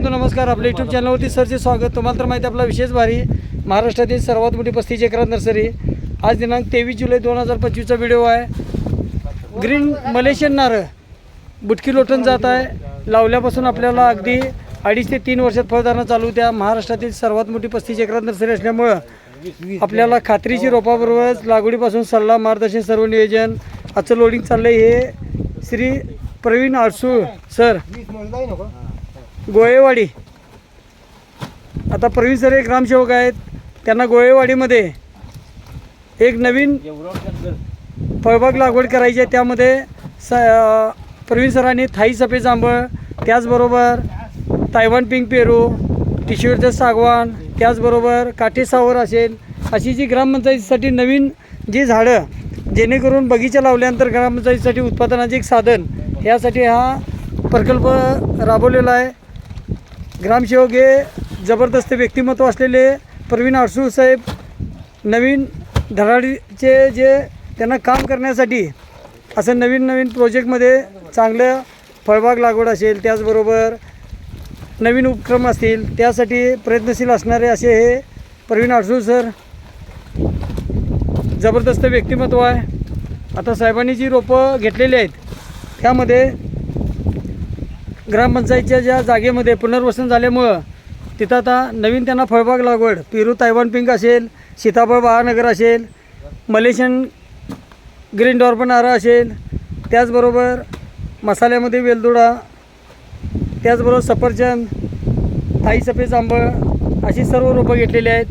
बंधू नमस्कार. आपल्या यूट्यूब चॅनलवरती सरचे स्वागत. तुम्हाला तर माहिती आपला विशेष भारी महाराष्ट्रातील सर्वात मोठी पस्तीस एकरात नर्सरी. आज दिनांक तेवीस जुलै दोन हजार पंचवीसचा व्हिडिओ आहे. ग्रीन मलेशियन नारळ. बुटकी लोटून जात आहे. लावल्यापासून आपल्याला अगदी अडीच ते तीन वर्षात फळधारणा चालू होत्या. महाराष्ट्रातील सर्वात मोठी पस्तीस एकरात नर्सरी असल्यामुळं आपल्याला खात्रीची रोपाबरोबरच लागवडीपासून सल्ला मार्गदर्शन सर्व नियोजन आजचं लोडिंग चाललं आहे हे श्री प्रवीण आडसूळ सर. गोळेवाडी आता प्रवीण सर एक ग्रामसेवक आहेत. त्यांना गोळेवाडीमध्ये एक नवीन फळबाग लागवड करायची आहे. त्यामध्ये स प्रवीण सरांनी थाई सफेद जांभळ त्याचबरोबर तायवान पिंक पेरू टिशूरचं सागवान त्याचबरोबर काटेसावर असेल. अशी जी ग्रामपंचायतीसाठी नवीन जी झाडं जेणेकरून बगीचा लावल्यानंतर ग्रामपंचायतीसाठी उत्पादनाचे एक साधन यासाठी हा प्रकल्प राबवलेला आहे. ग्रामसेवक हे जबरदस्त व्यक्तिमत्व असलेले प्रवीण अडसूळ साहेब नवीन धडाडीचे जे त्यांना काम करण्यासाठी असं नवीन नवीन प्रोजेक्टमध्ये चांगलं फळबाग लागवड असेल त्याचबरोबर नवीन उपक्रम असतील त्यासाठी प्रयत्नशील असणारे असे हे प्रवीण अडसूळ सर जबरदस्त व्यक्तिमत्व आहे. आता साहेबांनी जी रोपं घेतलेली आहेत त्यामध्ये ग्रामपंचायतच्या ज्या जागेमध्ये पुनर्वसन झाल्यामुळं तिथं आता नवीन त्यांना फळबाग लागवड. पेरू तायवान पिंक असेल सीताफळ महानगर असेल मलेशियन ग्रीन डॉर्पन नारळ असेल त्याचबरोबर मसाल्यामध्ये वेलदोडा त्याचबरोबर सफरचंद थाई सफेद आंबळ अशी सर्व रोपं घेतलेली आहेत.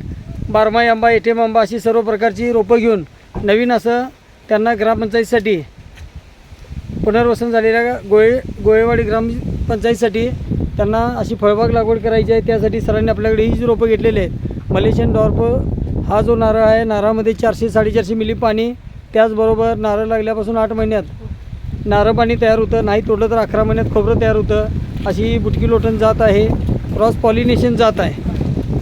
बारमाई आंबा एटीएम आंबा अशी सर्व प्रकारची रोपं घेऊन नवीन असं त्यांना ग्रामपंचायतीसाठी पुनर्वसन झालेल्या गोळे गोळेवाडी ग्राम पंचायतीसाठी त्यांना अशी फळबाग लागवड करायची आहे. त्यासाठी सरांनी आपल्याकडे ही जी रोपं घेतलेली आहेत मलेशियन डॉर्प हा जो नारळ आहे नारळामध्ये चारशे साडेचारशे मिली पाणी त्याचबरोबर नारळ लागल्यापासून आठ महिन्यात नारळ पाणी तयार होतं. नाही तोडलं तर अकरा महिन्यात खोबरं तयार होतं. अशी बुटकी लोटण जात आहे क्रॉस पॉलिनेशन जात आहे.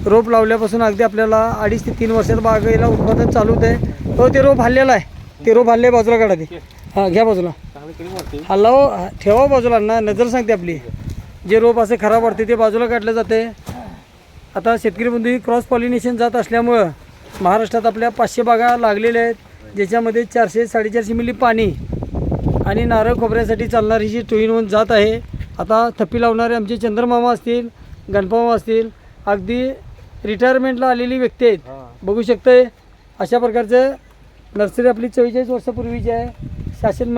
रोप लावल्यापासून अगदी आपल्याला अडीच ते तीन वर्षात बागेला उत्पादन चालू होतं आहे तो ते रोप हल्लेला आहे. ते रोप हल्ले बाजूला काढा ते. हां घ्या बाजूला. हो ठेवा बाजूला ना नजर सांगते आपली. जे रोप असे खराब वाटते ते बाजूला काढलं जाते. आता शेतकरी बंधू ही क्रॉस पॉलिनेशन जात असल्यामुळं महाराष्ट्रात आपल्या पाचशे बागा लागलेल्या आहेत ज्याच्यामध्ये चारशे साडेचारशे मिली पाणी आणि नारळ खोबऱ्यासाठी चालणारी जी टोईन होऊन जात आहे आता थप्पी लावणारे आमचे चंद्रमामा असतील गणपमामा असतील अगदी रिटायरमेंटला आलेली व्यक्ती आहेत. बघू शकते अशा प्रकारचं नर्सरी आपली चव्वेचाळीस वर्षापूर्वीची आहे. शासन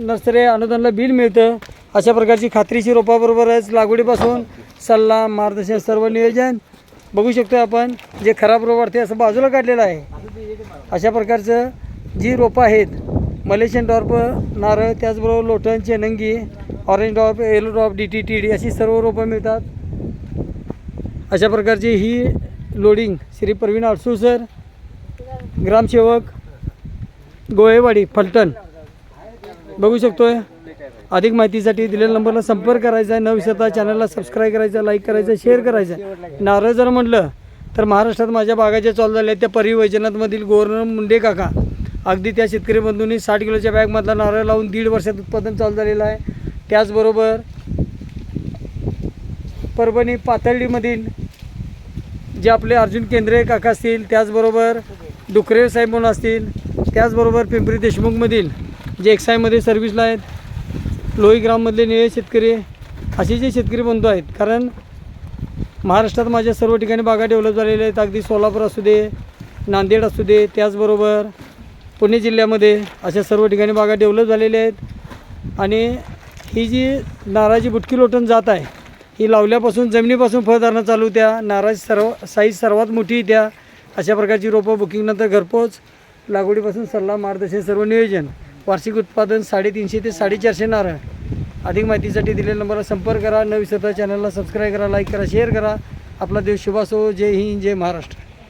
नर्सरी अनुदानला बिल मिळतं. अशा प्रकारची खात्रीची रोपाबरोबरच लागवडीपासून सल्ला मार्गदर्शन सर्व नियोजन बघू शकतो आपण. जे खराब रोप वाढते असं बाजूला काढलेलं आहे. अशा प्रकारचं जी रोपं आहेत मलेशियन डॉर्प नारळ त्याचबरोबर लोटन चेनंगी orange dwarf yellow dwarf D T T D अशी सर्व रोपं मिळतात. अशा प्रकारची ही लोडिंग श्री प्रवीण आडसूळ सर ग्रामसेवक गोळेवाडी फलटण. बघू शकतोय. अधिक माहितीसाठी दिलेल्या नंबरला संपर्क करायचा आहे न विसरता चॅनलला सबस्क्राईब करायचं लाईक करायचं शेअर करायचं. नारळ जर म्हटलं तर महाराष्ट्रात माझ्या बागाच्या चालू झाल्या आहेत त्या परिवैजनाथमधील गोवर्धन मुंडे काका अगदी त्या शेतकरी बंधूंनी साठ किलोच्या बॅगमधला नारळ लावून दीड वर्षात उत्पादन चालू झालेलं आहे. त्याचबरोबर परभणी पातळीमधील जे आपले अर्जुन केंद्रे काका असतील त्याचबरोबर डुकरे साहेब म्हणून असतील त्याचबरोबर पिंपरी देशमुखमधील जे एक्सायमध्ये सर्व्हिसला आहेत लोहीग्राममधले निळे शेतकरी असे जे शेतकरी बंधू आहेत कारण महाराष्ट्रात माझ्या सर्व ठिकाणी बागा डेव्हलप झालेल्या आहेत. अगदी सोलापूर असू दे नांदेड असू दे त्याचबरोबर पुणे जिल्ह्यामध्ये अशा सर्व ठिकाणी बागा डेव्हलप झालेल्या आहेत. आणि ही जी नारळाची बुटकी लोटून जात आहे ही लावल्यापासून जमिनीपासून फळधारणा चालू त्या नारळाची सर्व साईज सर्वात मोठी त्या अशा प्रकारची रोपं बुकिंगनंतर घरपोच लागवडीपासून सल्ला मार्गदर्शन सर्व नियोजन. वार्षिक उत्पादन साडेतीनशे ते साडेचारशे नारळ. अधिक माहितीसाठी दिलेल्या नंबरला संपर्क करा. न विसरता चॅनलला सबस्क्राईब करा लाईक करा शेअर करा. आपला देश शुभासो. जय हिंद जय महाराष्ट्र.